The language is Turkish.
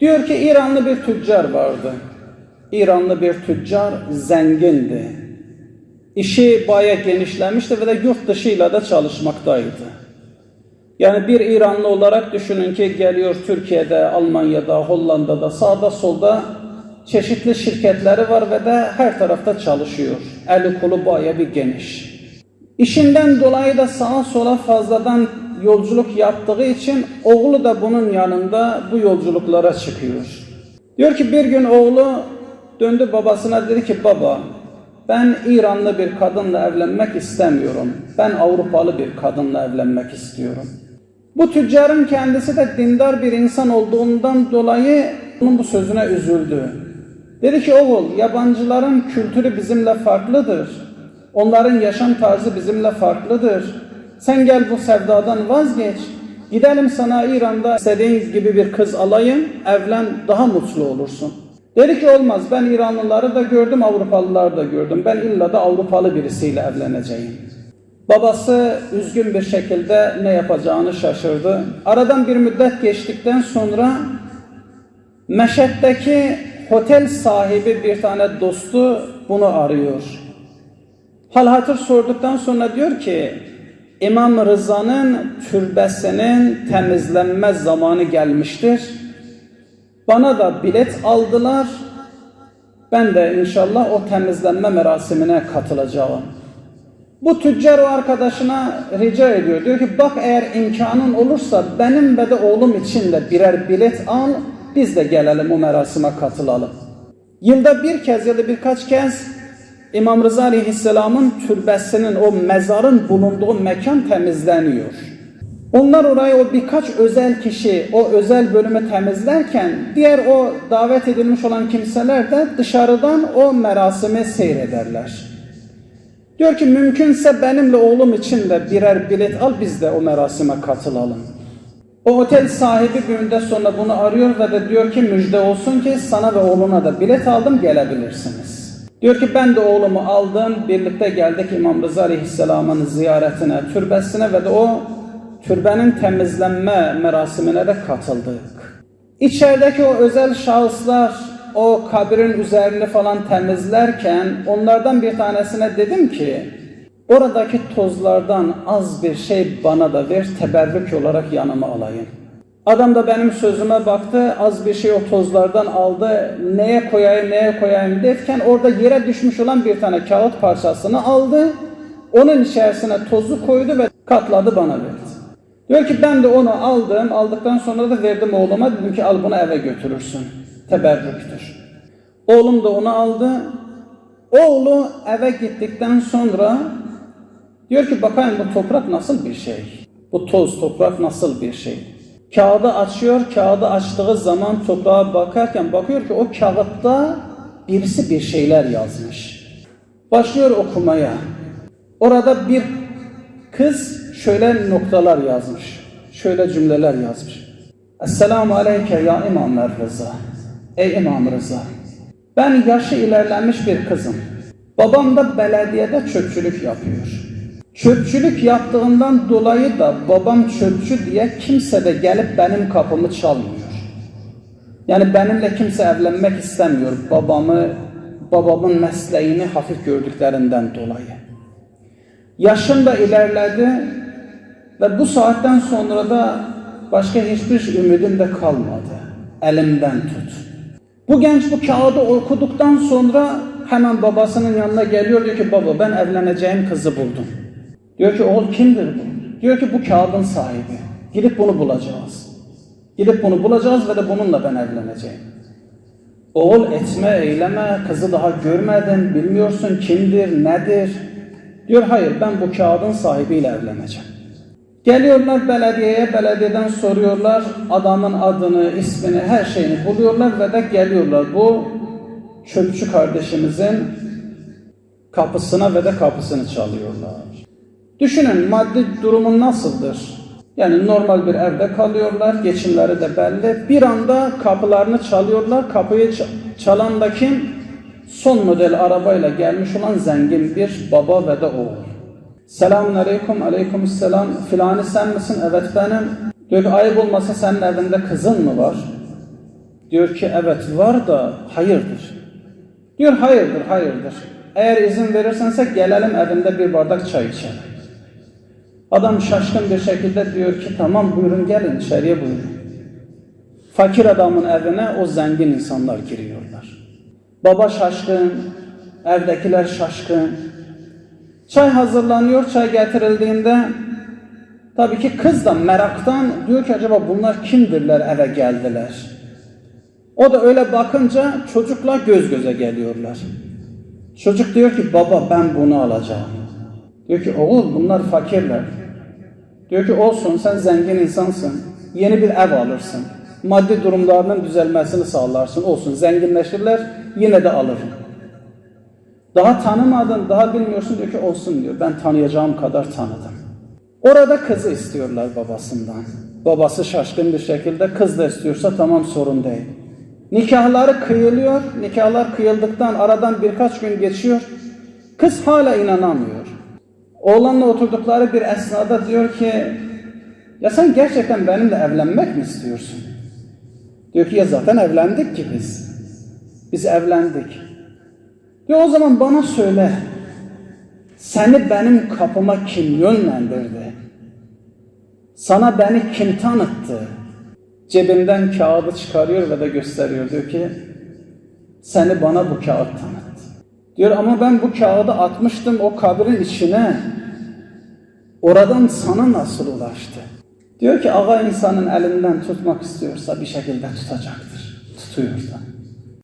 Diyor ki İranlı bir tüccar vardı. İranlı bir tüccar zengindi. İşi baya genişlemişti ve de yurt dışıyla da çalışmaktaydı. Yani bir İranlı olarak düşünün ki geliyor Türkiye'de, Almanya'da, Hollanda'da, sağda solda çeşitli şirketleri var ve de her tarafta çalışıyor. Eli kolu baya bir geniş. İşinden dolayı da sağa sola fazladan yolculuk yaptığı için oğlu da bunun yanında bu yolculuklara çıkıyor. Diyor ki bir gün oğlu döndü babasına dedi ki baba ben İranlı bir kadınla evlenmek istemiyorum. Ben Avrupalı bir kadınla evlenmek istiyorum. Bu tüccarın kendisi de dindar bir insan olduğundan dolayı onun bu sözüne üzüldü. Dedi ki oğul yabancıların kültürü bizimle farklıdır. Onların yaşam tarzı bizimle farklıdır. Sen gel bu sevdadan vazgeç. Gidelim sana İran'da istediğin gibi bir kız alayım, evlen daha mutlu olursun. Dedi ki olmaz ben İranlıları da gördüm Avrupalıları da gördüm. Ben illa da Avrupalı birisiyle evleneceğim. Babası üzgün bir şekilde ne yapacağını şaşırdı. Aradan bir müddet geçtikten sonra Meşet'teki otel sahibi bir tane dostu bunu arıyor. Hal hatır sorduktan sonra diyor ki İmam Rıza'nın türbesinin temizlenme zamanı gelmiştir. Bana da bilet aldılar. Ben de inşallah o temizlenme merasimine katılacağım. Bu tüccar o arkadaşına rica ediyor. Diyor ki bak eğer imkanın olursa benim ve de oğlum için de birer bilet al. Biz de gelelim o merasime katılalım. Yılda bir kez ya da birkaç kez İmam Rıza Aleyhisselam'ın türbesinin o mezarın bulunduğu mekan temizleniyor. Onlar orayı o birkaç özel kişi o özel bölümü temizlerken diğer o davet edilmiş olan kimseler de dışarıdan o merasimi seyrederler. Diyor ki mümkünse benimle oğlum için de birer bilet al biz de o merasime katılalım. O otel sahibi bir müddet sonra bunu arıyor ve de diyor ki müjde olsun ki sana ve oğluna da bilet aldım gelebilirsiniz. Diyor ki ben de oğlumu aldım birlikte geldik İmam Rıza Aleyhisselam'ın ziyaretine, türbesine ve de o türbenin temizlenme merasimine de katıldık. İçerideki o özel şahıslar o kabrin üzerini falan temizlerken onlardan bir tanesine dedim ki oradaki tozlardan az bir şey bana da ver teberrük olarak yanıma alayım. Adam da benim sözüme baktı az bir şey o tozlardan aldı neye koyayım neye koyayım derken orada yere düşmüş olan bir tane kağıt parçasını aldı onun içerisine tozu koydu ve katladı bana verdi. Diyor ki ben de onu aldım aldıktan sonra da verdim oğluma dedim ki al bunu eve götürürsün teberrüktür. Oğlum da onu aldı. Oğlu eve gittikten sonra diyor ki bakayım bu toprak nasıl bir şey? Bu toz toprak nasıl bir şey? Kağıdı açıyor, kağıdı açtığı zaman toprağa bakarken bakıyor ki o kağıtta birisi bir şeyler yazmış. Başlıyor okumaya. Orada bir kız şöyle noktalar yazmış. Şöyle cümleler yazmış. Esselamu aleyke ya İmam Rıza. Ey İmam Rıza. Ben yaşı ilerlenmiş bir kızım. Babam da belediyede çöpçülük yapıyor. Çöpçülük yaptığından dolayı da babam çöpçü diye kimse de gelip benim kapımı çalmıyor. Yani benimle kimse evlenmek istemiyor babamı, babamın mesleğini hafif gördüklerinden dolayı. Yaşım da ilerledi ve bu saatten sonra da başka hiçbir ümidim de kalmadı. Elimden tut. Bu genç bu kağıdı okuduktan sonra hemen babasının yanına geliyor diyor ki baba ben evleneceğim kızı buldum. Diyor ki oğul kimdir bu? Diyor ki bu kağıdın sahibi. Gidip bunu bulacağız. Gidip bunu bulacağız ve de bununla ben evleneceğim. Oğul etme, eyleme, kızı daha görmedin, bilmiyorsun kimdir, nedir. Diyor hayır ben bu kağıdın sahibiyle evleneceğim. Geliyorlar belediyeye, belediyeden soruyorlar adamın adını, ismini, her şeyini buluyorlar ve de geliyorlar. Bu çöpçü kardeşimizin kapısına ve de kapısını çalıyorlar. Düşünün maddi durumun nasıldır? Yani normal bir evde kalıyorlar, geçimleri de belli. Bir anda kapılarını çalıyorlar, kapıyı çalan da kim? Son model arabayla gelmiş olan zengin bir baba ve de oğul. Selamun aleyküm, aleyküm selam. Filani sen misin? Evet benim. Diyor ki ayıp olmasa senin evinde kızın mı var? Diyor ki evet var da hayırdır. Diyor hayırdır, hayırdır. Eğer izin verirsense gelelim evinde bir bardak çay içelim. Adam şaşkın bir şekilde diyor ki tamam buyurun gelin içeriye buyurun. Fakir adamın evine o zengin insanlar giriyorlar. Baba şaşkın, evdekiler şaşkın. Çay hazırlanıyor, çay getirildiğinde tabii ki kız da meraktan diyor ki acaba bunlar kimdirler eve geldiler. O da öyle bakınca çocukla göz göze geliyorlar. Çocuk diyor ki baba ben bunu alacağım. Diyor ki oğul bunlar fakirler. Diyor ki olsun sen zengin insansın. Yeni bir ev alırsın. Maddi durumlarının düzelmesini sağlarsın. Olsun zenginleşirler yine de alırım. Daha tanımadın, daha bilmiyorsun diyor ki olsun diyor. Ben tanıyacağım kadar tanıdım. Orada kızı istiyorlar babasından. Babası şaşkın bir şekilde kız da istiyorsa tamam sorun değil. Nikahları kıyılıyor. Nikahlar kıyıldıktan aradan birkaç gün geçiyor. Kız hala inanamıyor. Oğlanla oturdukları bir esnada diyor ki ya sen gerçekten benimle evlenmek mi istiyorsun? Diyor ki ya zaten evlendik ki biz. Biz evlendik. Diyor o zaman bana söyle. Seni benim kapıma kim yönlendirdi? Sana beni kim tanıttı? Cebinden kağıdı çıkarıyor ve de gösteriyor. Diyor ki seni bana bu kağıt tanıttı. Diyor ama ben bu kağıdı atmıştım o kabrin içine. Oradan sana nasıl ulaştı? Diyor ki ağa insanın elinden tutmak istiyorsa bir şekilde tutacaktır. Tutuyor da.